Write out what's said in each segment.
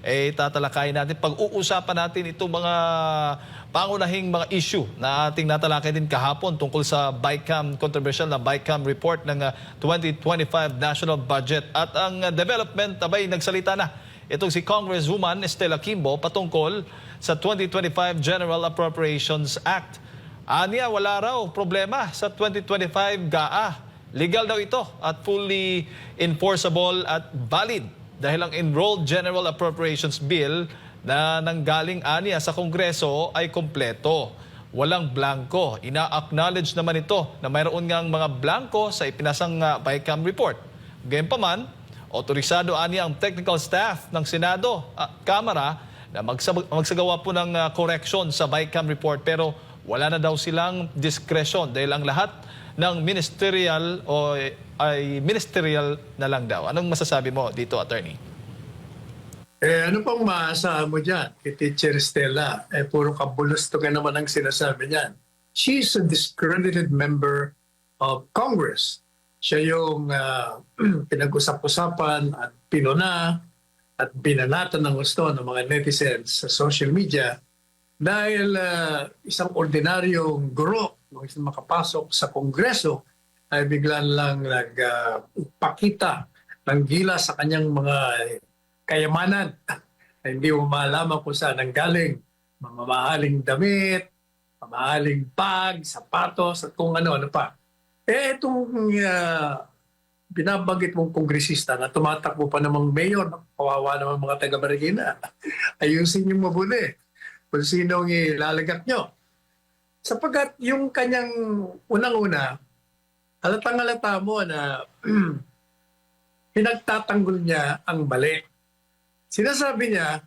eh tatalakayin natin, pag-uusapan natin itong mga pangunahing mga issue na ating natalakay din kahapon tungkol sa BICAM, controversial na BICAM report ng ah, 2025 National Budget. At ang ah, development, abay, nagsalita na itong si Congresswoman Estela Kimbo patungkol sa 2025 General Appropriations Act. Anya, wala raw problema sa 2025 GAA. Legal daw ito at fully enforceable at valid dahil ang Enrolled General Appropriations Bill na nanggaling aniya sa Kongreso ay kompleto. Walang blanco. Ina-acknowledge naman ito na mayroon ngang mga blanco sa ipinasang uh, BICAM report. Gayunpaman, otorisado aniya ang technical staff ng Senado at Kamara na magsagawa po ng uh, correction sa BICAM report pero wala na daw silang discretion dahil ang lahat ng ministerial o ay ministerial na lang daw. Anong masasabi mo dito, attorney? Eh, ano pang maasahan mo dyan kay Teacher Stella? Eh, puro kabulustugan naman ang sinasabi niyan. She's a discredited member of Congress. Siya yung ah, pinag-usap-usapan at pinuna at binanatan ng gusto ng mga netizens sa social media dahil ah, isang ordinaryong guro isang makapasok sa Kongreso ay biglan lang nagpakita ng gila sa kanyang mga kayamanan. Hindi mo malaman kung saan ang galing. Mamamahaling damit, mamahaling bag, sapatos, at kung ano-ano pa. Eh, itong uh, binabanggit mong kongresista na tumatakbo pa namang mayor, kawawa naman mga taga Marikina. Ayusin yung mabuti kung sino ang ilalagak nyo. Sapagkat yung kanyang unang-una, halatang halata mo na pinagtatanggol niya ang mali. Sinasabi niya,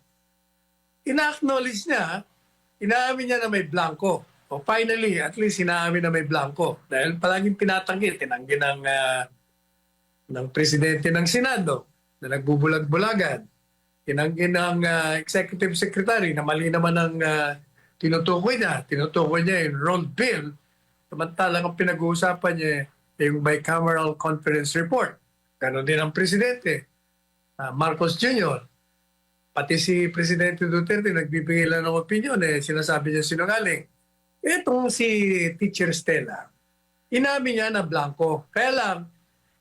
ina-acknowledge niya, inaamin niya na may blanco. O finally, at least inaamin na may blanco. Dahil palaging tinatanggi, tinanggi ng, ah, ng presidente ng Senado na nagbubulag-bulagan. Tinanggi ng ah, executive secretary na mali naman ang ah, tinutukoy niya. Tinutukoy niya yung rolled bill. Samantalang ang pinag-uusapan niya yung bicameral conference report. Ganon din ang presidente, ah, Marcos Jr. Pati si Presidente Duterte nagbibigay lang ng opinion eh, sinasabi niya sinungaling. Itong si Teacher Stella, inamin niya na blanco. Kaya lang,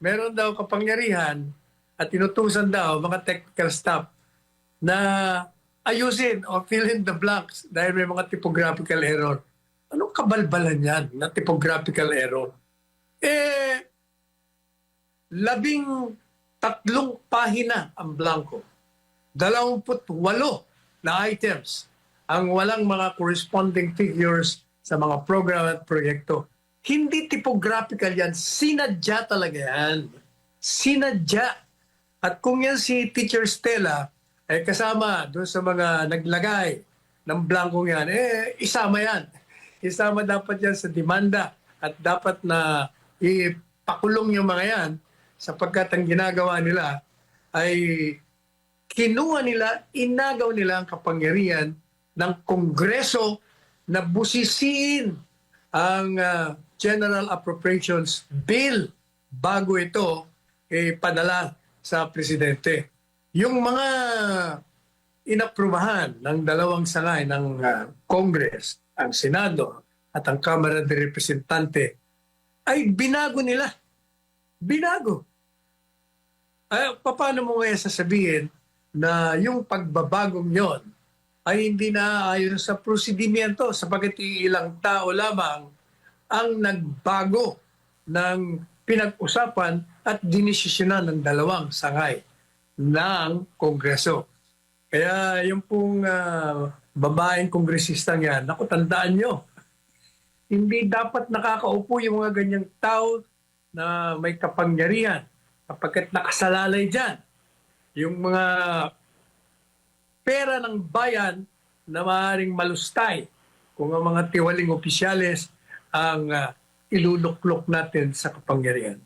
meron daw kapangyarihan at inutusan daw mga technical staff na ayusin o fill in the blanks dahil may mga typographical error. Anong kabalbalan yan na typographical error? Eh, labing tatlong pahina ang blanco. Dalawamput walo na items ang walang mga corresponding figures sa mga program at proyekto. Hindi typographical yan. Sinadya talaga yan. Sinadya. At kung yan si Teacher Stella, eh kasama doon sa mga naglagay ng blankong yan, eh isama yan. Isama dapat yan sa demanda at dapat na ipakulong yung mga yan sapagkat ang ginagawa nila ay kinuha nila, inagaw nila ang kapangyarihan ng Kongreso na busisiin ang ah, General Appropriations Bill bago ito eh, sa Presidente. Yung mga inaprubahan ng dalawang sangay ng ah, Congress, ang Senado at ang Kamara de Representante ay binago nila. Binago. Ay, paano mo ngayon sasabihin na yung pagbabagong yon ay hindi na ayon sa prosedimento sapagkat ilang tao lamang ang nagbago ng pinag-usapan at dinesisyonan ng dalawang sangay ng Kongreso. Kaya yung pong ah, babaeng kongresistang yan, naku, tandaan nyo, hindi dapat nakakaupo yung mga ganyang tao na may kapangyarihan kapagkat nakasalalay dyan. Yung mga pera ng bayan na maaaring malustay kung ang mga tiwaling opisyales ang ah, iluluklok natin sa kapangyarihan.